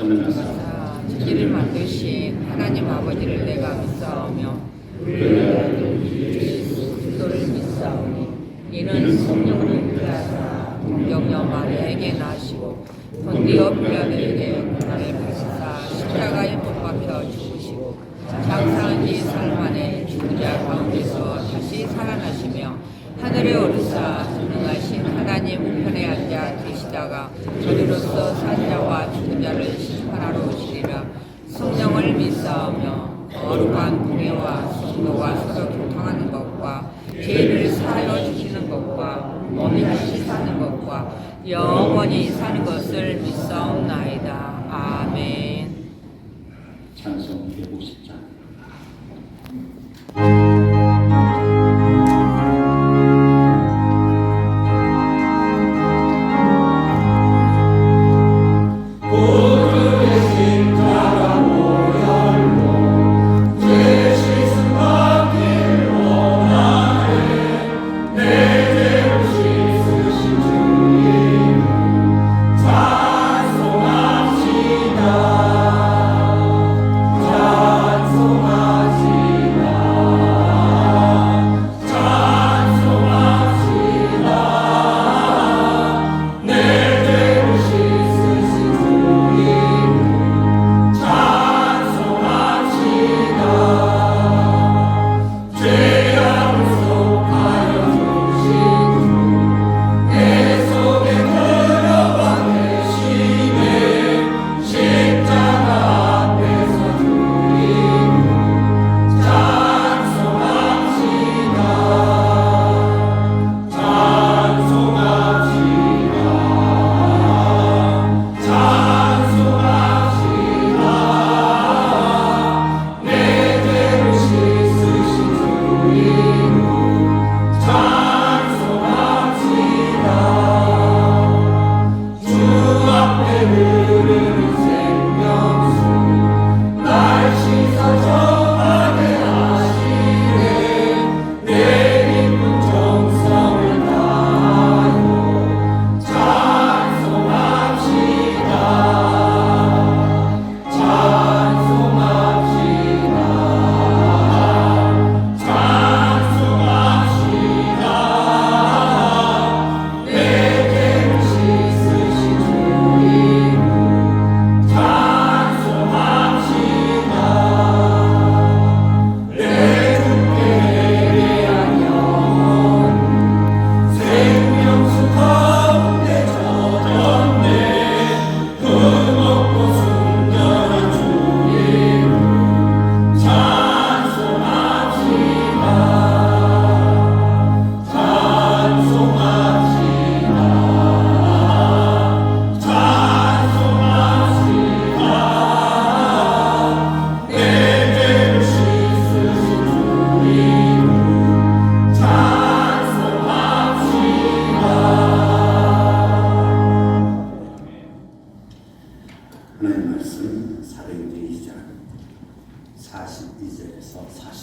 선하사 천지를 만드신 하나님 아버지를 내가 믿사오며 그리스도를 믿사오니 이는 성령으로 인하사 동정녀 마리아에게 나시고 본디오 빌라도에게 고난을 받으사 십자가에 못 박혀 죽으시고 장사한 지 사흘 만에 죽은 자 가운데서 다시 살아나시며 하늘에 오르사 전능하신 하나님 우편에 앉아 계시다가 저리로서 산자와 죽은 자를 심판하러 오시리라 믿사오며 거룩한 공예와 성도와 서로 교통하는 것과 죄를 사하여 주시는 것과 몸이 다시 사는 것과 영원히 사는 것을 믿사옵나이다. 아멘. 찬송 150장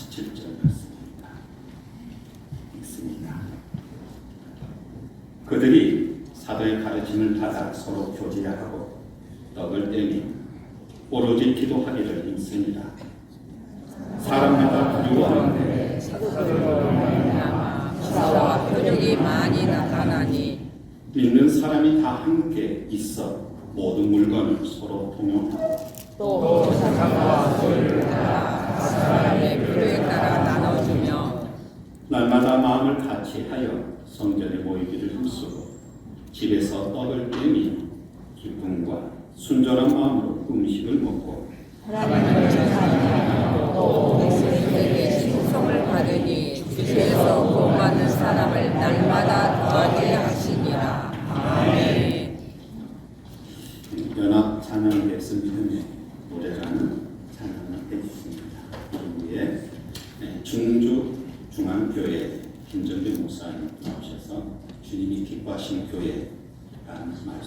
42절에서 47절 말씀입니다. 읽습니다. 그들이 사도의 가르침을 받아 서로 교제하고 떡을 떼며 오로지 기도하기를 힘쓰니라. 사람마다 두려워하는데 기사와 표적이 많이 나타나니 믿는 사람이 다 함께 있어 모든 물건을 서로 통용하고 또 사람과 소유를 따라 각 사람의 필요에 따라 나눠주며 날마다 마음을 같이 하여 성전에 모이기를 힘쓰고 집에서 떡을 떼며 기쁨과 순전한 마음으로 음식을 먹고 하나님을 찬양하며 또 백성에게 신성을 받으니 주께서 복받는 사람을 날마다 더하게 하시니라 아멘 연합 찬양대에서 믿음의 노래라는 찬양을 해주십니다. 이후에 네, 중주 중앙교회 김정규 목사님 나오셔서 주님이 기뻐하시는 교회라는 말씀